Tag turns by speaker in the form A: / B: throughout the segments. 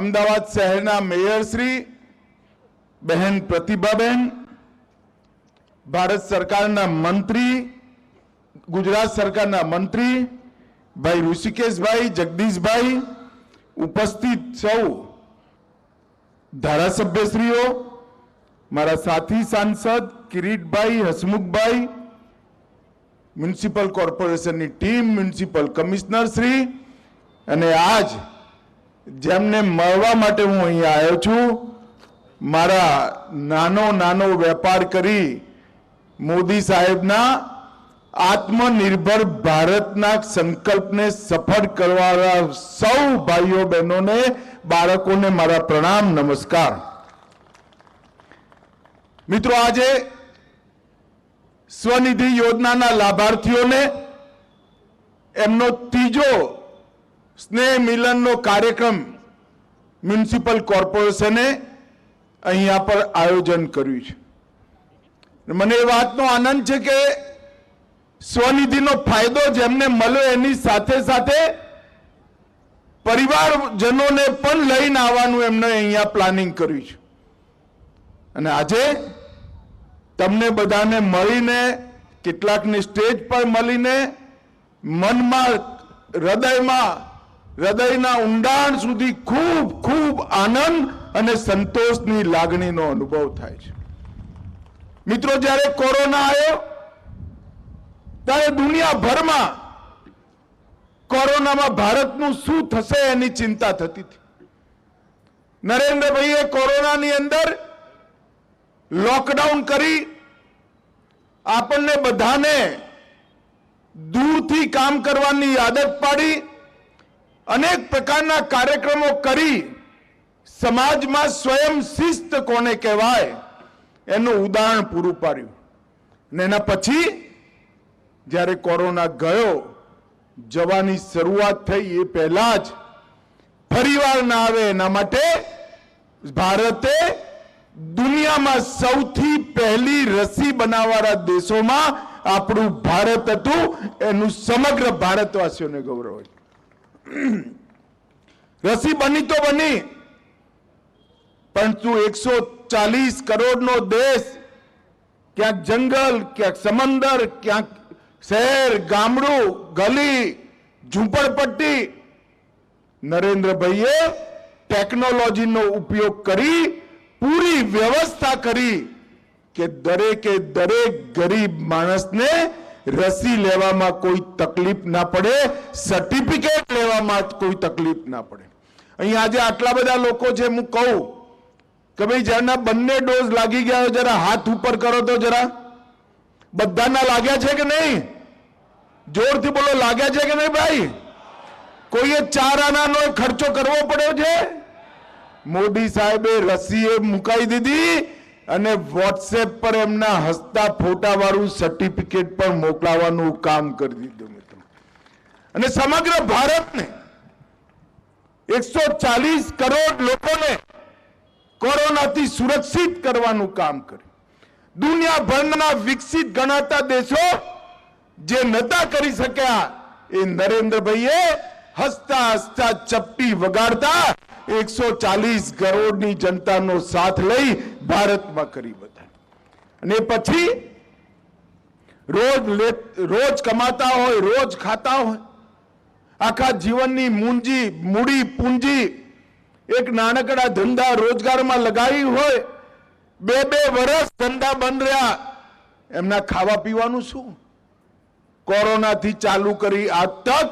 A: અમદાવાદ શહેરના મેયરશ્રી બહેન પ્રતિભાબેન, ભારત સરકારના મંત્રી, ગુજરાત સરકારના મંત્રી ભાઈ ઋષિકેશભાઈ, જગદીશભાઈ, ઉપસ્થિત સૌ ધારાસભ્યશ્રીઓ, મારા સાથી સાંસદ કિરીટભાઈ, હસમુખભાઈ, મ્યુનિસિપલ કોર્પોરેશનની ટીમ, મ્યુનિસિપલ કમિશનર શ્રી, અને આજ જેમને મળવા માટે હું અહીંયા આવ્યો છું, મારા નાનો નાનો વેપાર કરી મોદી સાહેબના આત્મનિર્ભર ભારતના સંકલ્પને સફળ કરવાના સૌ ભાઈઓ બહેનોને, બાળકોને મારા પ્રણામ, નમસ્કાર. મિત્રો, આજે સ્વનિધિ યોજનાના લાભાર્થીઓને એમનો ત્રીજો સ્નેહ મિલનનો કાર્યક્રમ મ્યુનિસિપલ કોર્પોરેશને અહીંયા પર આયોજન કર્યું છે. મને એ વાતનો આનંદ છે કે સ્વનિધિનો ફાયદો જેમને મળ્યો એની સાથે સાથે પરિવારજનોને પણ લઈને આવવાનું એમને અહીંયા પ્લાનિંગ કર્યું છે. અને આજે તમને બધાને મળીને, કેટલાકને સ્ટેજ પર મળીને મનમાં, હૃદયમાં હૃદયના ઊંડાણ સુધી ખૂબ ખૂબ આનંદ અને સંતોષની લાગણીનો અનુભવ થાય છે. મિત્રો, જ્યારે કોરોના આવ્યો, ત્યારે દુનિયાભરમાં કોરોનામાં ભારતનું શું થશે એની ચિંતા થતી હતી. નરેન્દ્રભાઈએ કોરોનાની અંદર લોકડાઉન કરી, આપણને બધાને દૂરથી કામ કરવાની આદત પાડી અનેક પ્રકારના કાર્યક્રમો કરી સમાજમાં સ્વયં શિસ્ત કોને કહેવાય, એનું ઉદાહરણ પૂરું પાડ્યું. ને એના પછી જ્યારે કોરોના ગયો, જવાની શરૂઆત થઈ એ પહેલા જ ફરીવાર ના આવે એના માટે ભારતે દુનિયામાં સૌથી પહેલી રસી બનાવવાના દેશોમાં આપણું ભારત હતું, એનું સમગ્ર ભારતવાસીઓને ગૌરવ હોય રસી બની તો બની પરંતુ એકસો ચાલીસ કરોડનો દેશ, ક્યાંક જંગલ, ક્યાંક સમંદર, ક્યાંક શહેર, ગામડું, ગલી, ઝૂંપડપટ્ટી, નરેન્દ્રભાઈએ ટેકનોલોજીનો ઉપયોગ કરી, પૂરી વ્યવસ્થા કરી કે દરેકે દરેક ગરીબ માણસને રસી લેવામાં કોઈ તકલીફ ના પડે સર્ટિફિકેટ લેવામાં કોઈ તકલીફ ના પડે. અહીંયા આજે આટલા બધા લોકો છે હું કહું કે ભાઈ જેના બંને ડોઝ લાગી ગયા હોય, જરા હાથ ઉપર કરો તો જરા. બધાના લાગ્યા છે કે નહીં? જોરથી બોલો, લાગ્યા છે કે નહીં ભાઈ? કોઈએ ચાર આનાનો ખર્ચો કરવો પડ્યો છે? મોદી સાહેબે રસીએ મુકાઈ દીધી અને વોટ્સએપ પર એમના હસતા ફોટા વાળું સર્ટિફિકેટ પણ મોકલાવાનું કામ કરી દીધું મિત્રો. અને સમગ્ર ભારતને એકસો ચાલીસ કરોડ લોકોને કોરોનાથી સુરક્ષિત કરવાનું કામ કર્યું. દુનિયાભરના વિકસિત ગણાતા દેશો જે નતા કરી શક્યા એ નરેન્દ્રભાઈએ હસતા હસતા ચપટી વગાડતા એકસો ચાલીસ કરોડની જનતાનો સાથ લઈ ભારતમાં કરી બધા. અને પછી રોજ રોજ કમાતા હોય, રોજ ખાતા હોય. આખા જીવનની મૂંજી, મૂડી, પૂંજી એક નાનકડા ધંધા રોજગારમાં લગાવી હોય. બે બે વર્ષ ધંધા બંધ રહ્યા. એમના ખાવા પીવાનું શું? કોરોનાથી ચાલુ કરી આ તક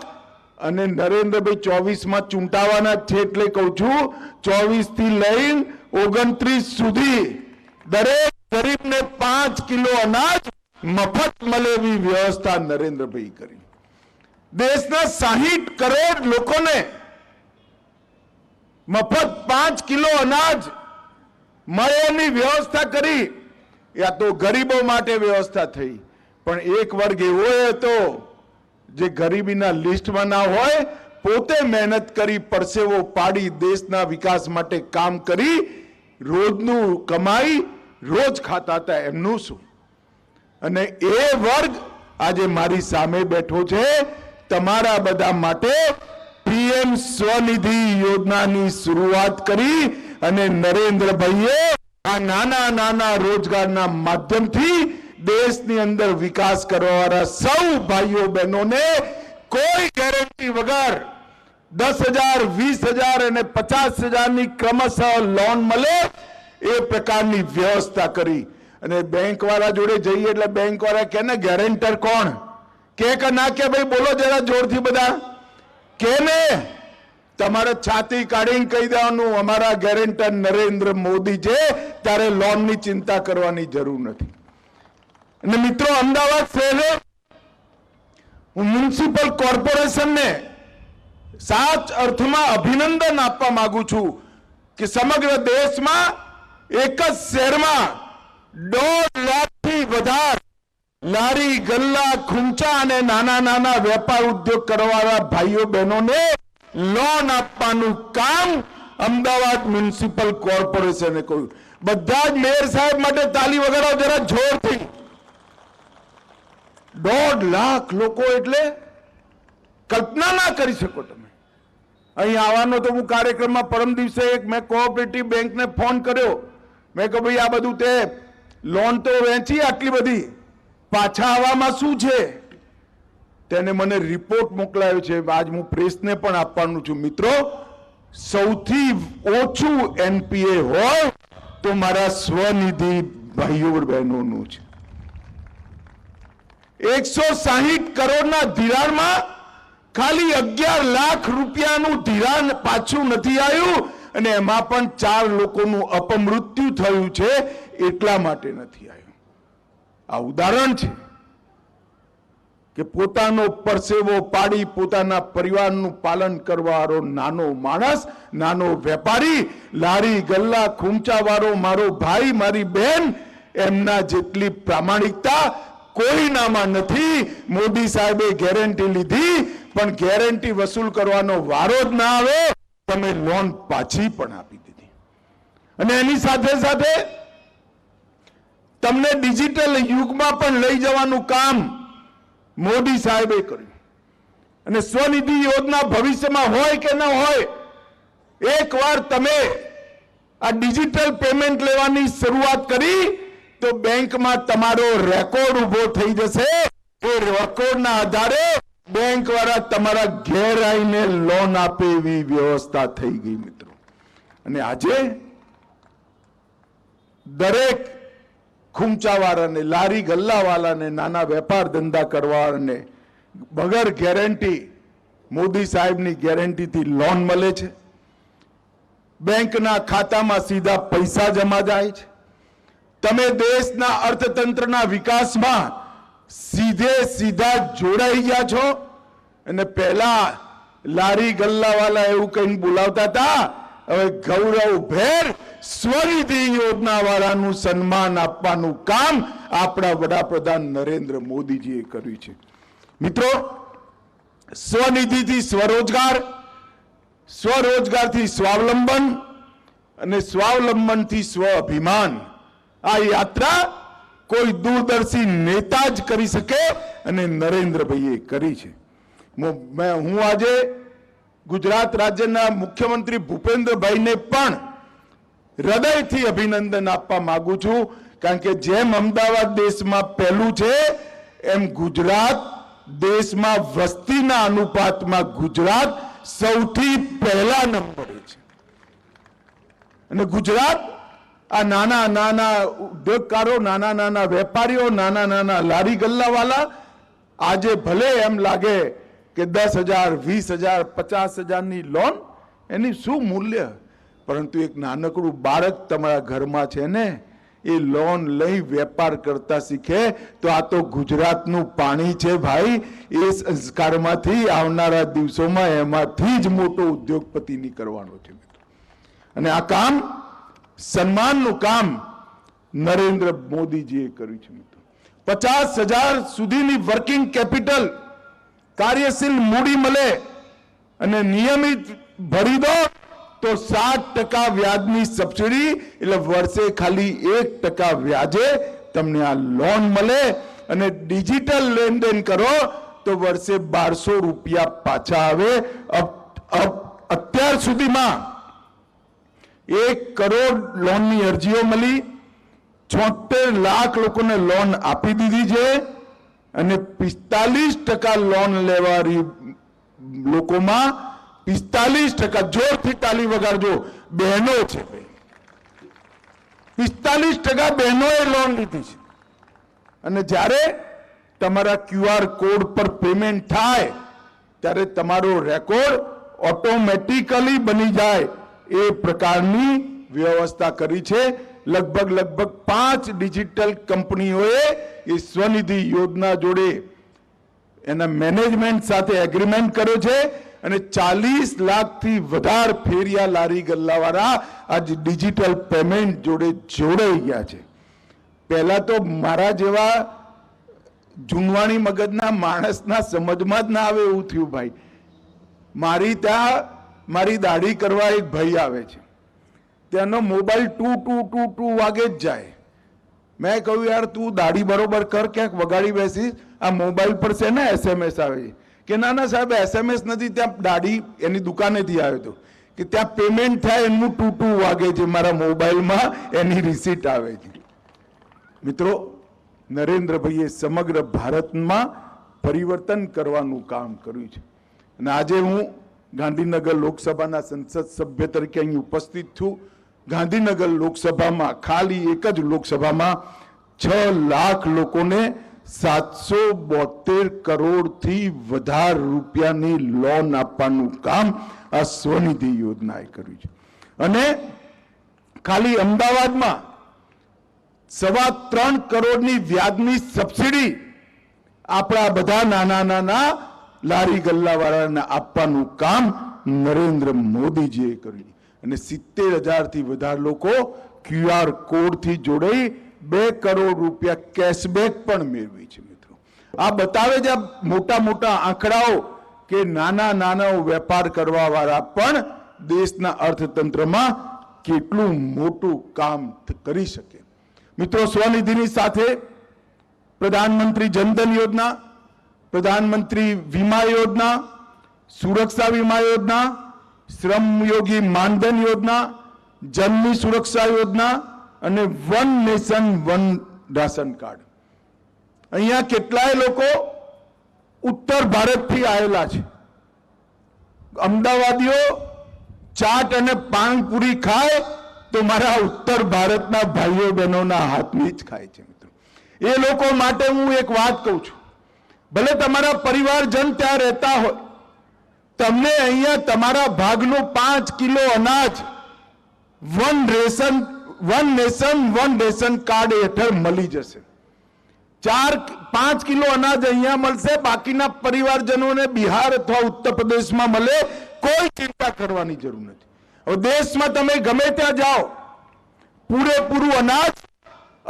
A: અને નરેન્દ્રભાઈ ચોવીસમાં ચૂંટાવાના છે એટલે કહું છું ચોવીસથી લઈ ઓગણત્રીસ સુધી દરેક ગરીબને પાંચ કિલો અનાજ મફત મળે એવી વ્યવસ્થા નરેન્દ્રભાઈ કરી. દેશના સાહીઠ કરોડ લોકોને મફત પાંચ કિલો અનાજ મળે એની વ્યવસ્થા કરી. યા તો ગરીબો માટે વ્યવસ્થા થઈ. પણ એક વર્ગ એવો હતો જે ગરીબીના લિસ્ટમાં ના હોય પોતે મહેનત કરી પરસેવો પાડી દેશના વિકાસ માટે કામ કરી, રોજનું કમાઈ, રોજ ખાતા હતા એમનું શું? અને એ વર્ગ આજે મારી સામે બેઠો છે, તમારા બધા માટે પીએમ સ્વનિધિ યોજનાની શરૂઆત કરી અને નરેન્દ્રભાઈએ આ નાના નાના રોજગારના માધ્યમથી દેશની અંદર વિકાસ કરવાવાળા સૌ ભાઈઓ બહેનોને કોઈ ગેરંટી વગર દસ હજાર, વીસ હજાર અને પચાસ હજારની ક્રમશઃ લોન મળે એ પ્રકારની વ્યવસ્થા કરી. અને બેંક વાળા જોડે જઈએ એટલે બેંક વાળા કે ને ગેરેન્ટર કોણ? કે ના કે, ભાઈ બોલો જરા જોરથી બધા. કે ને, તમારે છાતી કાઢીને કહી દેવાનું, અમારા ગેરેન્ટર નરેન્દ્ર મોદી છે, ત્યારે લોનની ચિંતા કરવાની જરૂર નથી. અને મિત્રો, અમદાવાદ શહેરે મ્યુનિસિપલ કોર્પોરેશનને સાચ અર્થમાં અભિનંદન આપવા માંગુ છું કે સમગ્ર દેશમાં એક જ શહેરમાં દોઢ લાખથી વધારે લારી ગલ્લા, ખૂંચા અને નાના નાના વેપાર ઉદ્યોગ કરવાના ભાઈઓ, બહેનોને લોન આપવાનું કામ અમદાવાદ મ્યુનિસિપલ કોર્પોરેશને કહ્યું. બધા જ મેયર સાહેબ માટે તાલી વગાડો, જરા જોરથી. દોઢ લાખ લોકો એટલે કલ્પના ના કરી શકો તમે. અહીં આવવાનો તો હું કાર્યક્રમમાં પરમ દિવસે એક મેં કોઓપરેટિવ બેંકને ફોન કર્યો. મેં કહ્યું, ભાઈ આ બધું તે લોન તો વેચી આટલી બધી. પાછા આવવામાં શું છે? તેને મને રિપોર્ટ મોકલાયો છે. આજ હું પ્રેસને પણ આપવાનું છું. મિત્રો, સૌથી ઓછું એનપીએ હોય તો મારા સ્વનિધિ ભાઈઓ બહેનોનું છે. એકસો સાહીઠ કરોડના ધિરાણમાં ખાલી અગિયાર લાખ રૂપિયાનું ધિરાણ પાછું નથી આવ્યું અને એમાં પણ ચાર લોકોનું અપમૃત્યુ થયું છે, એટલા માટે નથી આવ્યું. આ ઉદાહરણ છે કે પોતાનો પરસેવો પાડી પોતાના પરિવારનું પાલન કરવાવાળો નાનો માણસ, નાનો વેપારી, લારી, ગલ્લા, ખૂંચાવાળો મારો ભાઈ, મારી બહેન એમના જેટલી પ્રામાણિકતા કોઈનામાં નથી. મોદી સાહેબે ગેરંટી લીધી પણ ગેરંટી વસૂલ કરવાનો વારો જ ના આવે, તમે લોન પાછી પણ આપી દીધી. અને એની સાથે સાથે તમને ડિજિટલ યુગમાં પણ લઈ જવાનું કામ મોદી સાહેબે કર્યું. અને સ્વનિધિ યોજના ભવિષ્યમાં હોય કે ન હોય, એકવાર તમે આ ડિજિટલ પેમેન્ટ લેવાની શરૂઆત કરી, તો બેંકમાં તમારો રેકોર્ડ ઊભો થઈ જશે. એ રેકોર્ડના આધારે બેંક વાળા તમારા ઘેર આવીને લોન આપે એવી વ્યવસ્થા થઈ ગઈ મિત્રો. અને આજે દરેક ખૂંચાવાળાને, લારી ગલ્લાવાળાને, નાના વેપાર ધંધા કરવાને વગર ગેરંટી મોદી સાહેબની ગેરંટીથી લોન મળે છે. બેંકના ખાતામાં સીધા પૈસા જમા જાય છે. તમે દેશના અર્થતંત્રના વિકાસમાં સીધે સીધા જોડાઈ ગયા છો? અને પહેલા લારી ગલ્લાવાલા એવું કહીને બોલાવતા હતા, હવે ગૌરવ ભેર સ્વનિધિ યોજના વાળાનું સન્માન આપવાનું કામ આપણા વડાપ્રધાન નરેન્દ્ર મોદીજીએ કર્યું છે. મિત્રો, સ્વનિધિથી સ્વરોજગાર, સ્વરોજગારથી સ્વાવલંબન અને સ્વાવલંબનથી સ્વ અભિમાન. આ યાત્રા કોઈ દૂરદર્શી નેતા જ કરી શકે અને નરેન્દ્રભાઈએ કરી છે. હું આજે ગુજરાત રાજ્યના મુખ્યમંત્રી ભૂપેન્દ્રભાઈને પણ હૃદયથી અભિનંદન આપવા માંગુ છું, કારણ કે જેમ અમદાવાદ દેશમાં પહેલું છે, એમ ગુજરાત દેશમાં વસ્તીના અનુપાતમાં ગુજરાત સૌથી પહેલા નંબરે છે. અને ગુજરાત આ નાના નાના ઉદ્યોગકારો, નાના નાના વેપારીઓ, નાના નાના લારી ગલ્લાવાલા, આજે ભલે એમ લાગે કે દસ હજાર, વીસ હજાર, પચાસ હજારની લોન એની શું મૂલ્ય? પરંતુ એક નાનકડું બાળક તમારા ઘરમાં છે ને, એ લોન લઈ વેપાર કરતા શીખે, તો આ તો ગુજરાતનું પાણી છે ભાઈ. એ સંસ્કારમાંથી આવનારા દિવસોમાં એમાંથી જ મોટો ઉદ્યોગપતિ નીકળવાનો છે, મિત્રો. અને આ કામ સન્માનનું કામ નરેન્દ્ર મોદીજીએ કર્યું છે મિત્રો. પચાસ હજાર સુધીની વર્કિંગ કેપિટલ કાર્યશીલ મૂડી મળે અને નિયમિત ભરી દો તો સાત ટકા વ્યાજની સબસિડી એટલે વર્ષે ખાલી એક ટકા વ્યાજે તમને આ લોન મળે અને ડિજિટલ લેનદેન કરો તો વર્ષે બારસો રૂપિયા પાછા આવે. અત્યાર સુધીમાં એક કરોડ લોનની અરજીઓ મળી. છોતેર લાખ લોકોને લોન આપી દીધી છે અને પિસ્તાલીસ ટકા લોન લેવારી લોકોમાં પિસ્તાલીસ ટકા જોરથી તાલી વગાડજો. બહેનો છે પિસ્તાલીસ ટકા બહેનોએ લોન લીધી છે. અને જ્યારે તમારા ક્યુઆર કોડ પર પેમેન્ટ થાય, ત્યારે તમારો રેકોર્ડ ઓટોમેટિકલી બની જાય. એ પ્રકારની વ્યવસ્થા કરી છે. લગભગ લગભગ પાંચ ડિજિટલ કંપનીઓએ એ સ્વનિધિ યોજના જોડે એના મેનેજમેન્ટ સાથે એગ્રીમેન્ટ કર્યો છે અને ચાલીસ લાખથી વધારે ફેરિયા લારી ગલ્લાવાળા આજ ડિજિટલ પેમેન્ટ જોડે જોડાઈ ગયા છે. પહેલાં તો મારા જેવા જુનવાણી મગજના માણસના સમજમાં જ ના આવે એવું થયું ભાઈ. મારી ત્યાં મારી દાઢી કરવા એક ભાઈ આવે છે. ત્યાંનો મોબાઈલ ટુ ટુ ટુ ટુ વાગે જ જાય. મેં કહ્યું, યાર, તું દાઢી બરોબર કર, ક્યાંક વગાડી બેસીશ. આ મોબાઈલ પર છે ને એસએમએસ આવે છે. કે ના ના સાહેબ એસએમએસ નથી, ત્યાં દાઢી એની દુકાનેથી આવ્યો હતો કે ત્યાં પેમેન્ટ થાય એનું ટુ ટુ વાગે છે મારા મોબાઈલમાં, એની રિસીટ આવે છે. મિત્રો, નરેન્દ્રભાઈએ સમગ્ર ભારતમાં પરિવર્તન કરવાનું કામ કર્યું છે. અને આજે હું ગાંધીનગર લોકસભાના સંસદ સભ્ય તરીકે અહીં ઉપસ્થિત છું. ગાંધીનગર લોકસભામાં ખાલી એક જ લોકસભામાં છ લાખ લોકોને સાતસો બોતેર કરોડથી વધારે રૂપિયાની લોન આપવાનું કામ આ સ્વનિધિ યોજનાએ કર્યું છે. અને ખાલી અમદાવાદમાં સવા ત્રણ કરોડની વ્યાજની સબસિડી આપણા બધા નાના નાના લારી ગલ્લાવાળાને આપવાનું કામ નરેન્દ્ર મોદીજીએ કર્યું અને સિત્તેર હજારથી વધારે લોકો ક્યુઆર કોડથી જોડાઈ બે કરોડ રૂપિયા કેશબેક પણ મેળવી છે મિત્રો. આ બતાવે છે મોટા મોટા આંકડાઓ કે નાના નાના વેપાર કરવા વાળા પણ દેશના અર્થતંત્રમાં કેટલું મોટું કામ કરી શકે. મિત્રો સ્વનિધિની સાથે પ્રધાનમંત્રી જનધન યોજના પ્રધાનમંત્રી વીમા યોજના, સુરક્ષા વીમા યોજના શ્રમયોગી માનધન યોજના જન્મી સુરક્ષા યોજના અને one nation, one ration card. અહીંયા કેટલાય લોકો ઉત્તર ભારતથી આવેલા છે. અમદાવાદીઓ ચાટ અને પાનપુરી ખાય તો મારા ઉત્તર ભારતના ભાઈઓ બહેનોના હાથની જ ખાય છે મિત્રો. એ લોકો માટે હું એક વાત કહું છું. ભલે તમારા પરિવારજન ત્યાં રહેતા હોય, તમને અહીંયા તમારા ભાગનું પાંચ કિલો અનાજ one ration one nation one ration card હેઠળ મળી જશે. ચાર પાંચ કિલો અનાજ અહીંયા મળશે, બાકીના પરિવારજનોને બિહાર અથવા ઉત્તર પ્રદેશમાં મળે, કોઈ ચિંતા કરવાની જરૂર નથી. હવે દેશમાં તમે ગમે ત્યાં જાઓ, પૂરેપૂરું અનાજ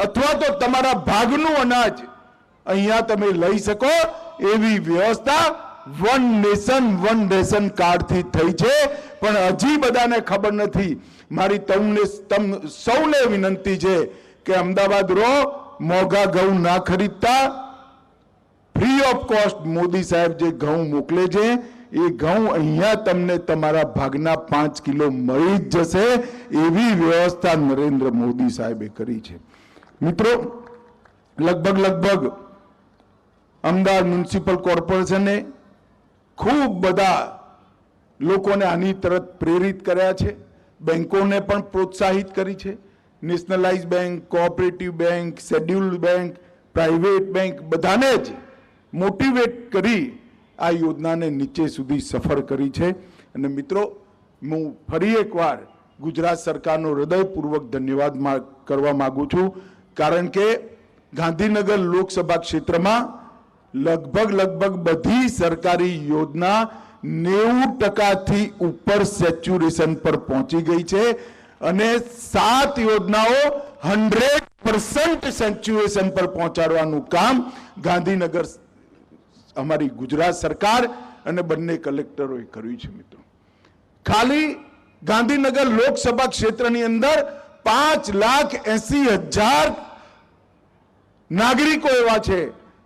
A: અથવા તો તમારા ભાગનું અનાજ અહીંયા તમે લઈ શકો એવી વ્યવસ્થા. વન નેશન વન રેશન કાર્ડથી થઈ છે. પણ હજી બધાને ખબર નથી. મારી તમને તમ સૌને વિનંતી છે કે અમદાવાદ રહો, મોંઘા ઘઉં ના ખરીદતા. ફ્રી ઓફ કોસ્ટ મોદી સાહેબ જે ઘઉં મોકલે છે, એ ઘઉં અહીંયા તમને તમારા ભાગના પાંચ કિલો મળી જ જશે. એવી વ્યવસ્થા નરેન્દ્ર મોદી સાહેબે કરી છે. મિત્રો, લગભગ લગભગ અમદાવાદ મ્યુનિસિપલ કોર્પોરેશને ખૂબ બધા લોકોને આની તરફ પ્રેરિત કર્યા છે. બેંકોને પણ પ્રોત્સાહિત કરી છે. Nationalise bank, cooperative bank, scheduled bank, private bank બધાને જ મોટિવેટ કરી આ યોજનાને નીચે સુધી સફળ કરી છે. અને મિત્રો, હું ફરી એકવાર ગુજરાત સરકારનો હૃદયપૂર્વક ધન્યવાદ કરવા માગું છું. કારણ કે ગાંધીનગર લોકસભા ક્ષેત્રમાં લગભગ લગભગ બધી સરકારી યોજના નેવું ટકાથી ઉપર સેચ્યુરેશન પર પહોંચી ગઈ છે અને સાત યોજનાઓ હંડ્રેડ પર્સન્ટ સેચ્યુએશન પર પહોંચાડવાનું કામ ગાંધીનગર અમારી ગુજરાત સરકાર અને બંને કલેક્ટરોએ કર્યું છે મિત્રો. ખાલી ગાંધીનગર લોકસભા ક્ષેત્રની અંદર પાંચ લાખ એસી હજાર નાગરિકો એવા છે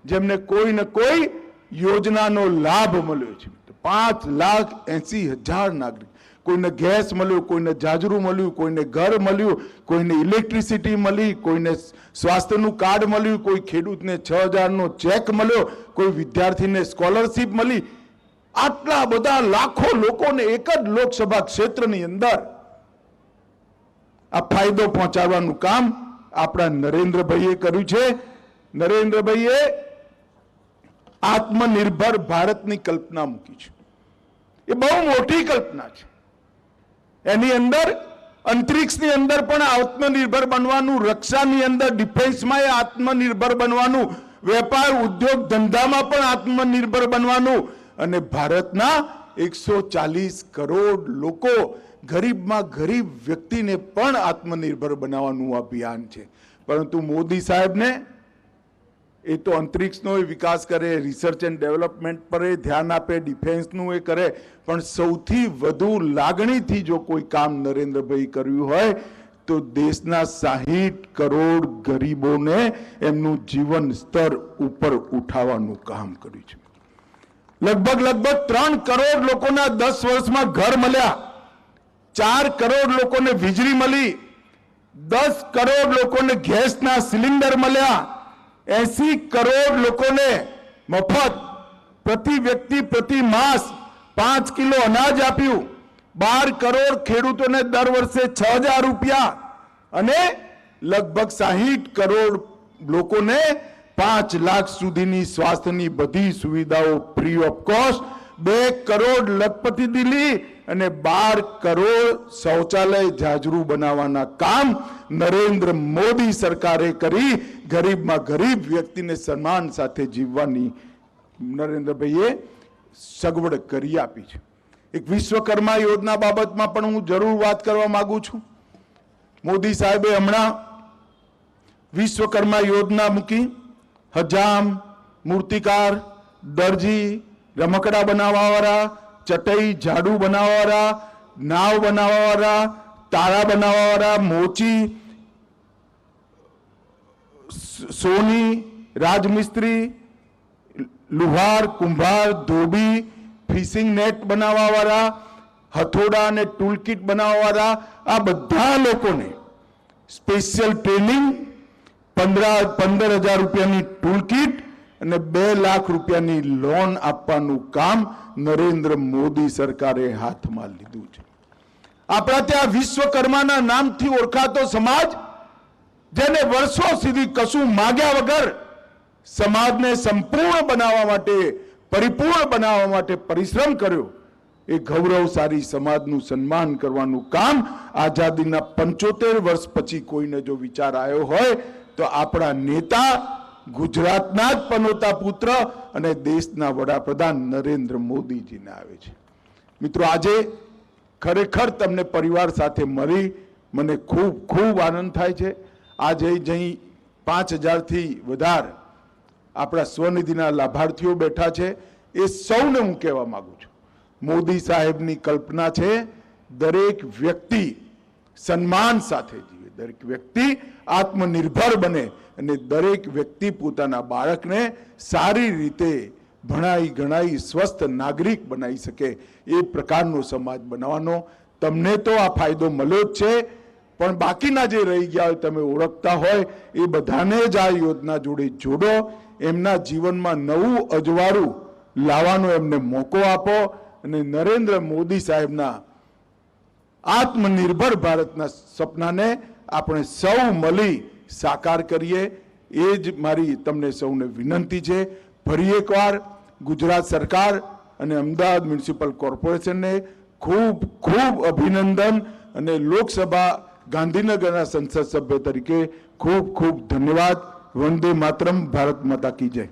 A: જેમને કોઈ ને કોઈ યોજનાનો લાભ મળ્યો છે. પાંચ લાખ એસી હજાર નાગરિક. કોઈને ગેસ મળ્યું, કોઈને જાજરું મળ્યું, કોઈને ઘર મળ્યું, કોઈને ઇલેક્ટ્રિસિટી મળી, કોઈને સ્વાસ્થ્યનું કાર્ડ મળ્યું, કોઈ ખેડૂતને છ હજારનો ચેક મળ્યો, કોઈ વિદ્યાર્થીને સ્કોલરશીપ મળી. આટલા બધા લાખો લોકોને એક જ લોકસભા ક્ષેત્રની અંદર આ ફાયદો પહોંચાડવાનું કામ આપણા નરેન્દ્રભાઈએ કર્યું છે. નરેન્દ્રભાઈએ આત્મનિર્ભર ભારતની કલ્પના મૂકી છે. એ બહુ મોટી કલ્પના છે. એની અંદર, અંતરિક્ષની અંદર પણ આત્મનિર્ભર બનવાનું, રક્ષાની અંદર ડિફેન્સમાં એ આત્મનિર્ભર બનવાનું, વેપાર, ઉદ્યોગ ધંધામાં પણ આત્મનિર્ભર બનવાનું અને ભારતના એકસો ચાલીસ કરોડ લોકો ગરીબમાં ગરીબ વ્યક્તિને પણ આત્મનિર્ભર બનાવવાનું અભિયાન છે. પરંતુ મોદી સાહેબને એ તો અંતરિક્ષનો એ વિકાસ કરે રિસર્ચ એન્ડ ડેવલપમેન્ટ પર એ ધ્યાન આપે ડિફેન્સનું એ કરે, પણ સૌથી વધુ લાગણીથી જો કોઈ કામ નરેન્દ્રભાઈ કર્યું હોય, તો દેશના સાહીઠ કરોડ ગરીબોને એમનું જીવન સ્તર ઉપર ઉઠાવવાનું કામ કર્યું છે. લગભગ લગભગ ત્રણ કરોડ લોકોના દસ વર્ષમાં ઘર મળ્યા. ચાર કરોડ લોકોને વીજળી મળી. દસ કરોડ લોકોને ગેસના સિલિન્ડર મળ્યા. એસી કરોડ લોકોને મફત પ્રતિ વ્યક્તિ, પ્રતિ માસ પાંચ કિલો અનાજ આપ્યું. બાર કરોડ ખેડૂતોને દર વર્ષે છ હજાર રૂપિયા અને લગભગ સાહીઠ કરોડ લોકોને પાંચ લાખ સુધીની સ્વાસ્થ્યની બધી સુવિધાઓ ફ્રી ઓફ કોસ્ટ બે કરોડ લખપતિ દિલ્હી અને બાર કરોડ શૌચાલય જાજરૂ બનાવવાના કામ નરેન્દ્ર મોદી સરકારે કરી. ગરીબમાં ગરીબ વ્યક્તિને સન્માન સાથે જીવવાની નરેન્દ્રભાઈએ સગવડ કરી આપી છે. એક વિશ્વકર્મા યોજના બાબતમાં પણ હું જરૂર વાત કરવા માગું છું. મોદી સાહેબે હમણાં વિશ્વકર્મા યોજના મૂકી, હજામ, મૂર્તિકાર, દરજી, રમકડા બનાવવાવાળા, ચટઈ, ઝાડુ બનાવવાવાળા, નાવ બનાવવાવાળા, તારા બનાવવાવાળા, મોચી સોની, રાજમિસ્ત્રી, લુહાર, કુંભાર, ધોબી, ફિશિંગ નેટ બનાવવાવાળા, હથોડા અને ટૂલકીટ બનાવવાવાળા, આ બધા લોકોને સ્પેશિયલ ટ્રેનિંગ, પંદર પંદર હજાર રૂપિયાની ટૂલકીટ અને બે લાખ રૂપિયાની લોન આપવાનું કામ નરેન્દ્ર મોદી સરકારે હાથમાં લીધું છે. આપણા ત્યાં વિશ્વકર્માના નામથી ઓળખાતો સમાજ જેને વર્ષો સુધી કશું માગ્યા વગર સમાજને સંપૂર્ણ બનાવવા માટે, પરિપૂર્ણ બનાવવા માટે પરિશ્રમ કર્યો, એ ગૌરવશાળી સમાજનું સન્માન કરવાનું કામ આઝાદીના પંચોતેર વર્ષ પછી કોઈને જો વિચાર આવ્યો હોય, તો આપણા નેતા, ગુજરાતના જ પનોતા પુત્ર અને દેશના વડાપ્રધાન નરેન્દ્ર મોદીજીને આવે છે. મિત્રો, આજે ખરેખર તમને પરિવાર સાથે મળી મને ખૂબ ખૂબ આનંદ થાય છે. આજે જઈ પાંચ હજારથી વધારે આપણા સ્વનિધિના લાભાર્થીઓ બેઠા છે. એ સૌને હું કહેવા માગું છું. મોદી સાહેબની કલ્પના છે, દરેક વ્યક્તિ સન્માન સાથે જીવે. દરેક વ્યક્તિ આત્મનિર્ભર બને અને દરેક વ્યક્તિ પોતાના બાળકને સારી રીતે ભણાઈ ગણાઈ સ્વસ્થ નાગરિક બનાવી શકે એ પ્રકારનો સમાજ બનાવવાનો. તમને તો આ ફાયદો મળ્યો જ છે. પણ બાકીના જે રહી ગયા હોય, તમે ઓળખતા હોય, એ બધાને જ આ યોજના જોડે જોડો. એમના જીવનમાં નવું અજવાળું લાવવાનો એમને મોકો આપો અને નરેન્દ્ર મોદી સાહેબના આત્મનિર્ભર ભારતના સપનાને આપણે સૌ મળી સાકાર કરીએ. એ જ મારી તમને સૌને વિનંતી છે. ફરી એકવાર ગુજરાત સરકાર અને અમદાવાદ મ્યુનિસિપલ કોર્પોરેશનને ખૂબ ખૂબ અભિનંદન અને લોકસભા ગાંધીનગરના સંસદ સભ્ય તરીકે ખૂબ ખૂબ ધન્યવાદ. વંદે માતરમ ભારત માતા કી જય.